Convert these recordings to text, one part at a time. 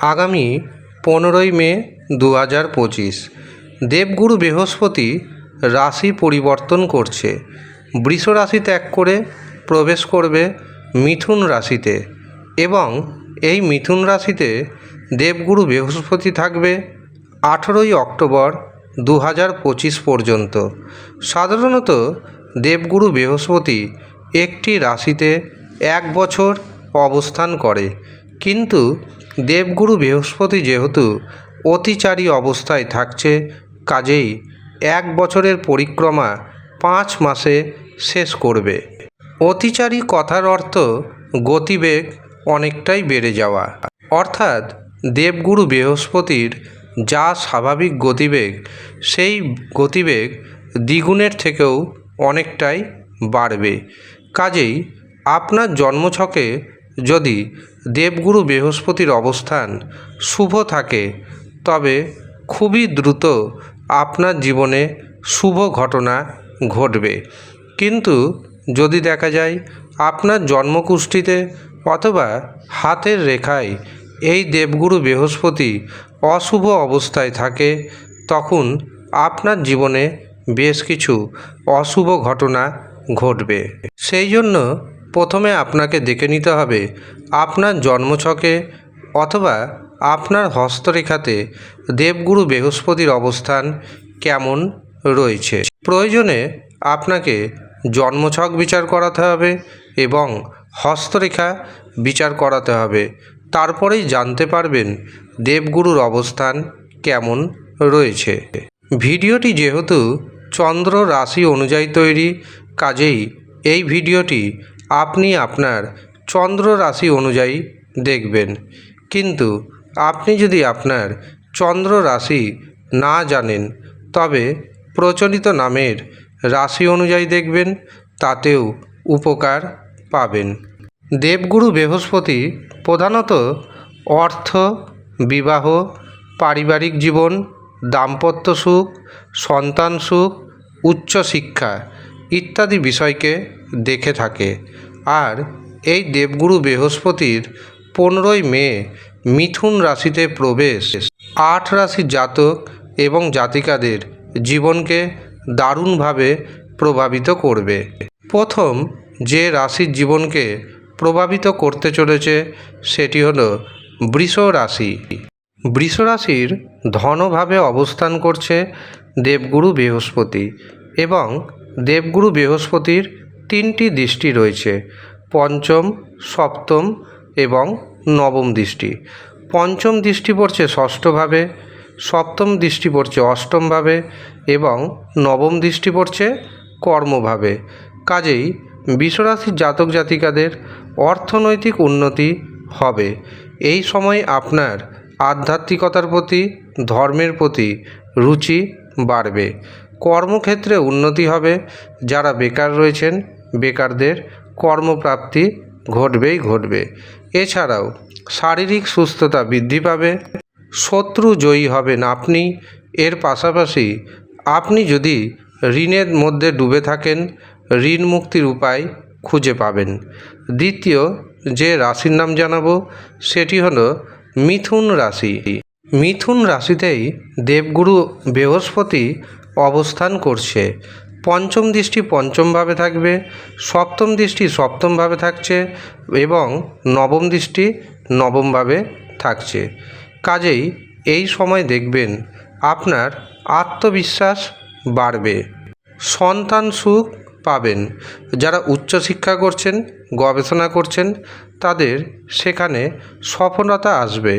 আগামী পনেরোই মে দু হাজার পঁচিশ। দেবগুরু বৃহস্পতি রাশি পরিবর্তন করছে। বৃষ রাশি ত্যাগ করে প্রবেশ করবে মিথুন রাশিতে এবং এই মিথুন রাশিতে দেবগুরু বৃহস্পতি থাকবে আঠেরোই অক্টোবর দু হাজার পঁচিশ পর্যন্ত। সাধারণত দেবগুরু বৃহস্পতি একটি রাশিতে এক বছর অবস্থান করে, কিন্তু দেবগুরু বৃহস্পতি যেহেতু অতিচারী অবস্থায় থাকছে, কাজেই এক বছরের পরিক্রমা পাঁচ মাসে শেষ করবে। অতিচারী কথার অর্থ গতিবেগ অনেকটাই বেড়ে যাওয়া। অর্থাৎ দেবগুরু বৃহস্পতির যা স্বাভাবিক গতিবেগ, সেই গতিবেগ দ্বিগুণের থেকেও অনেকটাই বাড়বে। কাজেই আপনার জন্মছকে যদি দেবগুরু বৃহস্পতির অবস্থান শুভ থাকে, তবে খুবই দ্রুত আপনার জীবনে শুভ ঘটনা ঘটবে। কিন্তু যদি দেখা যায় আপনার জন্মকুষ্ঠিতে অথবা হাতের রেখায় এই দেবগুরু বৃহস্পতি অশুভ অবস্থায় থাকে, তখন আপনার জীবনে বেশ কিছু অশুভ ঘটনা ঘটবে। সেই জন্য প্রথমে আপনাকে দেখে নিতে হবে আপনার জন্মছকে অথবা আপনার হস্তরেখাতে দেবগুরু বৃহস্পতির অবস্থান কেমন রয়েছে। প্রয়োজনে আপনাকে জন্মছক বিচার করাতে হবে এবং হস্তরেখা বিচার করাতে হবে। তারপরেই জানতে পারবেন দেবগুরুর অবস্থান কেমন রয়েছে। ভিডিওটি যেহেতু চন্দ্র রাশি অনুযায়ী তৈরি, কাজেই এই ভিডিওটি আপনি আপনার চন্দ্র রাশি অনুযায়ী দেখবেন। কিন্তু আপনি যদি আপনার চন্দ্র রাশি না জানেন, তবে প্রচলিত নামের রাশি অনুযায়ী দেখবেন, তাতেও উপকার পাবেন। দেবগুরু বৃহস্পতি প্রধানত অর্থ, বিবাহ, পারিবারিক জীবন, দাম্পত্য সুখ, সন্তান সুখ, উচ্চশিক্ষা ইত্যাদি বিষয়কে দেখে থাকে। আর এই দেবগুরু বৃহস্পতির পনেরোই মে মিথুন রাশিতে প্রবেশ। আট রাশির জাতক এবং জাতিকাদের জীবনকে দারুণভাবে প্রভাবিত করবে। প্রথম যে রাশির জীবনকে প্রভাবিত করতে চলেছে সেটি হলো বৃষ রাশি। বৃষ রাশির ধনভাবে অবস্থান করছে দেবগুরু বৃহস্পতি এবং দেবগুরু বৃহস্পতির তিনটি দৃষ্টি রয়েছে, পঞ্চম, সপ্তম এবং নবম দৃষ্টি। পঞ্চম দৃষ্টি পড়ছে ষষ্ঠভাবে, সপ্তম দৃষ্টি পড়ছে অষ্টমভাবে এবং নবম দৃষ্টি পড়ছে কর্মভাবে। কাজেই বিশ্বরাশির জাতক জাতিকাদের অর্থনৈতিক উন্নতি হবে। এই সময় আপনার আধ্যাত্মিকতার প্রতি, ধর্মের প্রতি রুচি বাড়বে। কর্মক্ষেত্রে উন্নতি হবে। যারা বেকার রয়েছেন বেকারদের কর্মপ্রাপ্তি ঘটবেই ঘটবে। এছাড়াও শারীরিক সুস্থতা বৃদ্ধি পাবে, শত্রু জয়ী হবেন আপনি। এর পাশাপাশি আপনি যদি ঋণের মধ্যে ডুবে থাকেন, ঋণ মুক্তির উপায় খুঁজে পাবেন। দ্বিতীয় যে রাশির নাম জানাব, সেটি হলো মিথুন রাশি। মিথুন রাশিতেই দেবগুরু বৃহস্পতি অবস্থান করছে। পঞ্চম দৃষ্টি পঞ্চমভাবে থাকবে, সপ্তম দৃষ্টি সপ্তমভাবে থাকছে এবং নবম দৃষ্টি নবমভাবে থাকছে। কাজেই এই সময় দেখবেন আপনার আত্মবিশ্বাস বাড়বে। সন্তান সুখ পাবেন। যারা উচ্চশিক্ষা করছেন, গবেষণা করছেন, তাদের সেখানে সফলতা আসবে।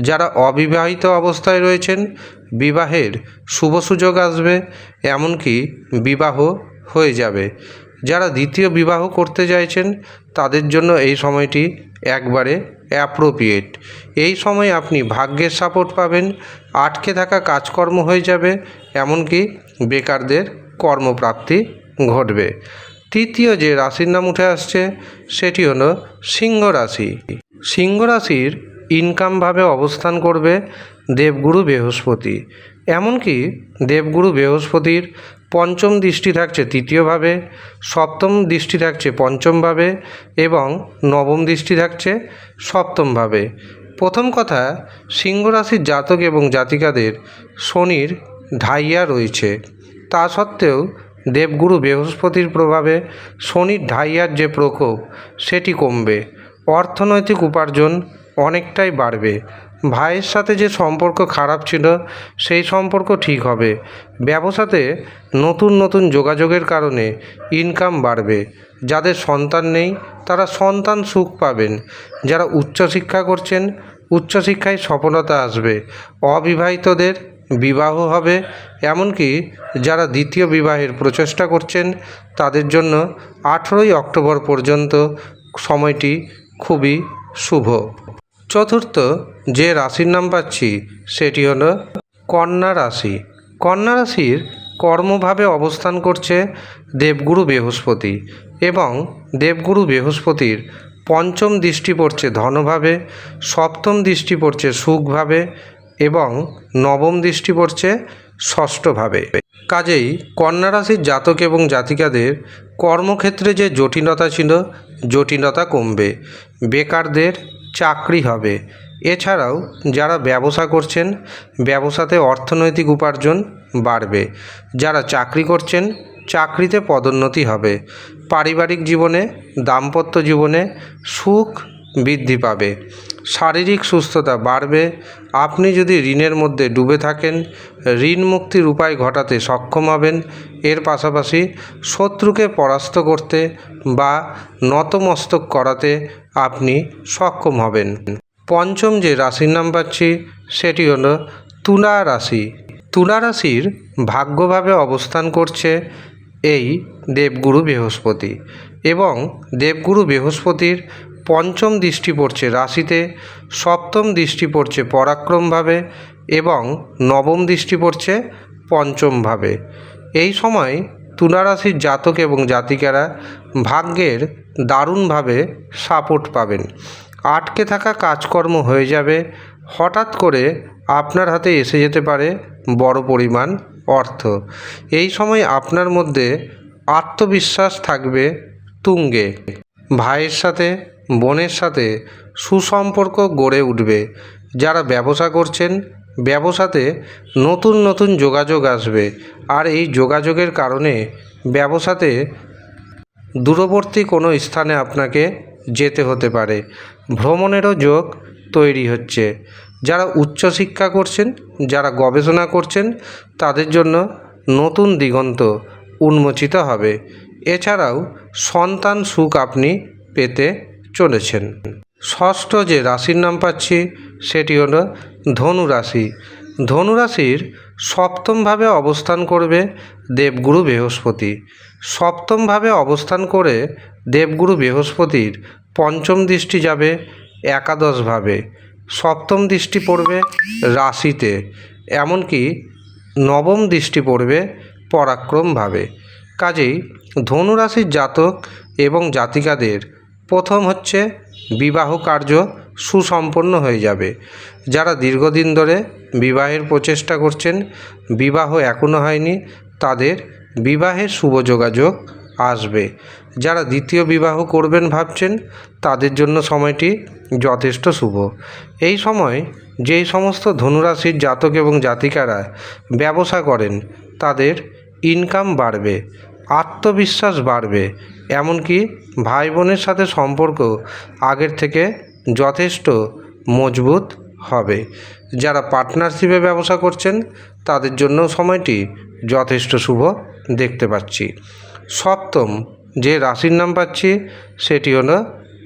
যারা অবিবাহিত অবস্থায় রয়েছেন, বিবাহের শুভ সুযোগ আসবে, এমনকি বিবাহ হয়ে যাবে। যারা দ্বিতীয় বিবাহ করতে চাইছেন, তাদের জন্য এই সময়টি একবারে অ্যাপ্রোপ্রিয়েট এই সময় আপনি ভাগ্যের সাপোর্ট পাবেন, আটকে থাকা কাজকর্ম হয়ে যাবে, এমনকি বেকারদের কর্মপ্রাপ্তি ঘটবে। তৃতীয় যে রাশির নাম উঠে আসছে, সেটি হলো সিংহ রাশি। সিংহ রাশির ইনকামভাবে অবস্থান করবে দেবগুরু বৃহস্পতি। এমনকি দেবগুরু বৃহস্পতির পঞ্চম দৃষ্টি থাকছে তৃতীয়ভাবে সপ্তম দৃষ্টি থাকছে পঞ্চমভাবে এবং নবম দৃষ্টি থাকছে সপ্তমভাবে প্রথম কথা, সিংহ রাশির জাতক এবং জাতিকাদের শনির ঢাইয়া রয়েছে। তা সত্ত্বেও দেবগুরু বৃহস্পতির প্রভাবে শনির ঢাইয়ার যে প্রকোপ, সেটি কমবে। অর্থনৈতিক উপার্জন অনেকটাই বাড়বে। ভাইয়ের সাথে যে সম্পর্ক খারাপ ছিল, সেই সম্পর্ক ঠিক হবে। ব্যবসাতে নতুন নতুন যোগাযোগের কারণে ইনকাম বাড়বে। যাদের সন্তান নেই, তারা সন্তান সুখ পাবেন। যারা উচ্চশিক্ষা করছেন, উচ্চশিক্ষায় সফলতা আসবে। অবিবাহিতদের বিবাহ হবে, এমনকি যারা দ্বিতীয় বিবাহের প্রচেষ্টা করছেন, তাদের জন্য আঠেরোই অক্টোবর পর্যন্ত সময়টি খুবই শুভ। চতুর্থ যে রাশির নাম পাচ্ছি, সেটি হল কন্যা রাশি। কন্যা রাশির কর্মভাবে অবস্থান করছে দেবগুরু বৃহস্পতি এবং দেবগুরু বৃহস্পতির পঞ্চম দৃষ্টি পড়ছে ধনভাবে, সপ্তম দৃষ্টি পড়ছে সুখভাবে এবং নবম দৃষ্টি পড়ছে ষষ্ঠভাবে। কাজেই কন্যা রাশির জাতক এবং জাতিকাদের কর্মক্ষেত্রে যে জটিলতা ছিল, জটিলতা কমবে। বেকারদের চাকরি হবে। এছাড়াও যারা ব্যবসা করছেন, ব্যবসাতে অর্থনৈতিক উপার্জন বাড়বে। যারা চাকরি করছেন, চাকরিতে পদোন্নতি হবে। পারিবারিক জীবনে, দাম্পত্য জীবনে সুখ বৃদ্ধি পাবে। শারীরিক সুস্থতা বাড়বে। আপনি যদি ঋণের মধ্যে ডুবে থাকেন, ঋণ মুক্তির উপায় ঘটাতে সক্ষম হবেন। এর পাশাপাশি শত্রুকে পরাস্ত করতে বা নতমস্তক করাতে আপনি সক্ষম হবেন। পঞ্চম যে রাশির নাম পাচ্ছি, সেটি হলো তুলা রাশি। তুলা রাশির ভাগ্যভাবে অবস্থান করছে এই দেবগুরু বৃহস্পতি এবং দেবগুরু বৃহস্পতির পঞ্চম দৃষ্টি পড়ছে রাশিতে, সপ্তম দৃষ্টি পড়ছে পরাক্রমভাবে এবং নবম দৃষ্টি পড়ছে পঞ্চমভাবে। এই সময় তুলা রাশির জাতক এবং জাতিকারা ভাগ্যের দারুণভাবে সাপোর্ট পাবেন। আটকে থাকা কাজকর্ম হয়ে যাবে, হঠাৎ করে আপনার হাতে এসে যেতে পারে বড় পরিমাণ অর্থ। এই সময় আপনার মধ্যে আত্মবিশ্বাস থাকবে তুঙ্গে। ভাইয়ের সাথে বোনের সাথে সুসম্পর্ক গড়ে উঠবে। যারা ব্যবসা করছেন, ব্যবসাতে নতুন নতুন যোগাযোগ আসবে। আর এই যোগাযোগের কারণে ব্যবসাতে দূরবর্তী কোনো স্থানে আপনাকে যেতে হতে পারে। ভ্রমণেরও যোগ তৈরি হচ্ছে। যারা উচ্চশিক্ষা করছেন, যারা গবেষণা করছেন, তাদের জন্য নতুন দিগন্ত উন্মোচিত হবে। এছাড়াও সন্তান সুখ আপনি পেতে চলেছেন। ষষ্ঠ যে রাশির নাম পাচ্ছি, সেটি হলো ধনু রাশি ধনু রাশির সপ্তমভাবে অবস্থান করবে দেবগুরু বৃহস্পতি। সপ্তমভাবে অবস্থান করে দেবগুরু বৃহস্পতির পঞ্চম দৃষ্টি যাবে একাদশভাবে। সপ্তম দৃষ্টি পড়বে রাশিতে, এমনকি নবম দৃষ্টি পড়বে পরাক্রমভাবে। কাজেই ধনুরাশির জাতক এবং জাতিকাদের প্রথম হচ্ছে বিবাহ কার্য সুসম্পন্ন হয়ে যাবে। যারা দীর্ঘদিন ধরে বিবাহের প্রচেষ্টা করছেন, বিবাহ এখনও হয়নি, তাদের বিবাহের শুভ যোগাযোগ আসবে। যারা দ্বিতীয় বিবাহ করবেন ভাবছেন, তাদের জন্য সময়টি যথেষ্ট শুভ। এই সময় যেই সমস্ত ধনুরাশির জাতক এবং জাতিকারা ব্যবসা করেন, তাদের ইনকাম বাড়বে। আত্মবিশ্বাস বাড়বে। এমনকি ভাই বোনের সাথে সম্পর্ক আগের থেকে যথেষ্ট মজবুত হবে। যারা পার্টনারশিপে ব্যবসা করছেন, তাদের জন্য সময়টি যথেষ্ট শুভ দেখতে পাচ্ছি। সপ্তম যে রাশির নাম পাচ্ছি, সেটি হলো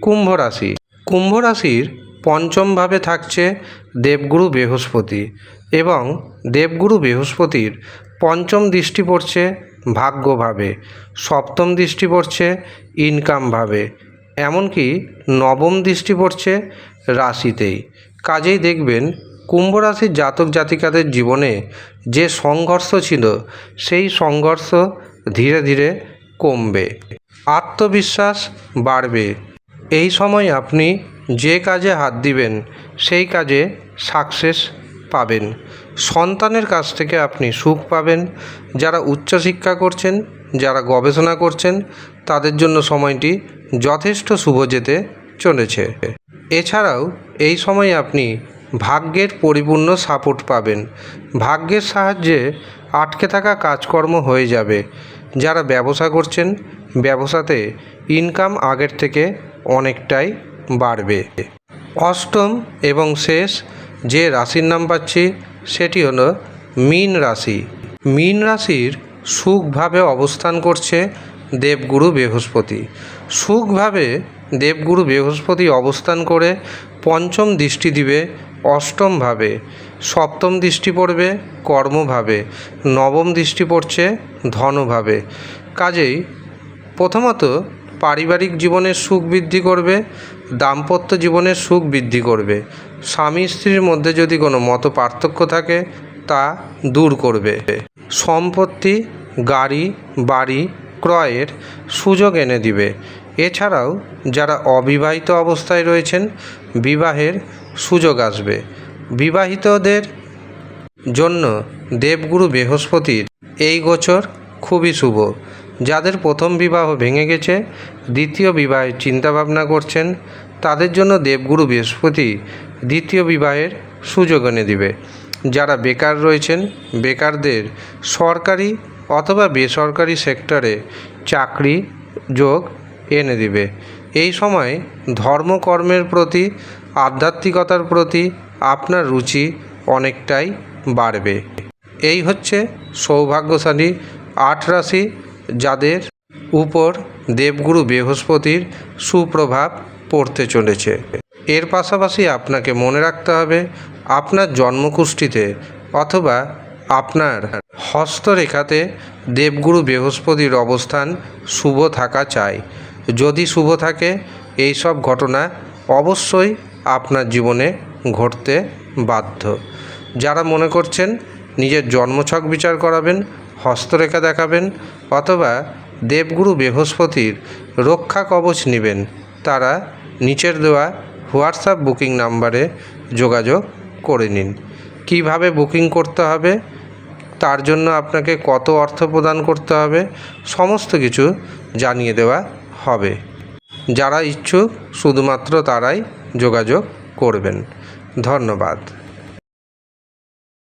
কুম্ভ রাশি। কুম্ভ রাশির পঞ্চমভাবে থাকছে দেবগুরু বৃহস্পতি এবং দেবগুরু বৃহস্পতির পঞ্চম দৃষ্টি পড়ছে ভাগ্যভাবে। সপ্তম দৃষ্টি পড়ছে ইনকামভাবে এমনকি নবম দৃষ্টি পড়ছে রাশিতেই। কাজেই দেখবেন কুম্ভ রাশির জাতক জাতিকাদের জীবনে যে সংঘর্ষ ছিল, সেই সংঘর্ষ ধীরে ধীরে কমবে। আত্মবিশ্বাস বাড়বে। এই সময় আপনি যে কাজে হাত দিবেন, সেই কাজে সাকসেস পাবেন। সন্তানের কাছ থেকে আপনি সুখ পাবেন। যারা উচ্চশিক্ষা করছেন, যারা গবেষণা করছেন, তাদের জন্য সময়টি যথেষ্ট শুভ যেতে চলেছে। এছাড়াও এই সময় আপনি ভাগ্যের পরিপূর্ণ সাপোর্ট পাবেন। ভাগ্যের সাহায্যে আটকে থাকা কাজকর্ম হয়ে যাবে। যারা ব্যবসা করছেন, ব্যবসাতে ইনকাম আগের থেকে অনেকটাই বাড়বে। অষ্টম এবং শেষ যে রাশির নাম পাচ্ছি সেটি হলো মীন রাশি। মীন রাশির সুখভাবে অবস্থান করছে দেবগুরু বৃহস্পতি। সুখভাবে দেবগুরু বৃহস্পতি অবস্থান করে পঞ্চম দৃষ্টি দিবে অষ্টমভাবে। সপ্তম দৃষ্টি পড়বে কর্মভাবে। নবম দৃষ্টি পড়ছে ধনভাবে। কাজেই প্রথমত পারিবারিক জীবনের সুখ বৃদ্ধি করবে, দাম্পত্য জীবনের সুখ বৃদ্ধি করবে। স্বামী স্ত্রীর মধ্যে যদি কোনো মত পার্থক্য থাকে, তা দূর করবে। সম্পত্তি, গাড়ি, বাড়ি, ক্রয়ের সুযোগ এনে দিবে। এছাড়াও যারা অবিবাহিত অবস্থায় রয়েছেন, বিবাহের সুযোগ আসবে। বিবাহিতদের জন্য দেবগুরু বৃহস্পতির এই গোচর খুবই শুভ। যাদের প্রথম বিবাহ ভেঙে গেছে, দ্বিতীয় বিবাহের চিন্তাভাবনা করছেন, তাদের জন্য দেবগুরু বৃহস্পতি দ্বিতীয় বিবাহের সুযোগ এনে দিবে। যারা বেকার রয়েছেন, বেকারদের সরকারি অথবা বেসরকারি সেক্টরে চাকরি যোগ এনে দিবে। এই সময় ধর্মকর্মের প্রতি, আধ্যাত্মিকতার প্রতি আপনার রুচি অনেকটাই বাড়বে। এই হচ্ছে সৌভাগ্যশালী আট রাশি যাদের উপর দেবগুরু বৃহস্পতির সুপ্রভাব পড়তে চলেছে। এর পাশাপাশি আপনাকে মনে রাখতে হবে, আপনার জন্মকুষ্ঠিতে অথবা আপনার হস্তরেখাতে দেবগুরু বৃহস্পতির অবস্থান শুভ থাকা চাই। যদি শুভ থাকে, এই সব ঘটনা অবশ্যই আপনার জীবনে ঘটতে বাধ্য। যারা মনে করছেন, নিজের জন্মছক বিচার করাবেন হস্তরেখা দেখাবেন অথবা দেবগুরু বৃহস্পতির রক্ষা কবচ নেবেন। তারা নিচের দেওয়া হোয়াটসঅ্যাপ বুকিং নাম্বারে যোগাযোগ করে নিন। কীভাবে বুকিং করতে হবে? তার জন্য আপনাকে কত অর্থ প্রদান করতে হবে? সমস্ত কিছু জানিয়ে দেওয়া হবে। যারা ইচ্ছুক, শুধুমাত্র তারাই যোগাযোগ করবেন। ধন্যবাদ।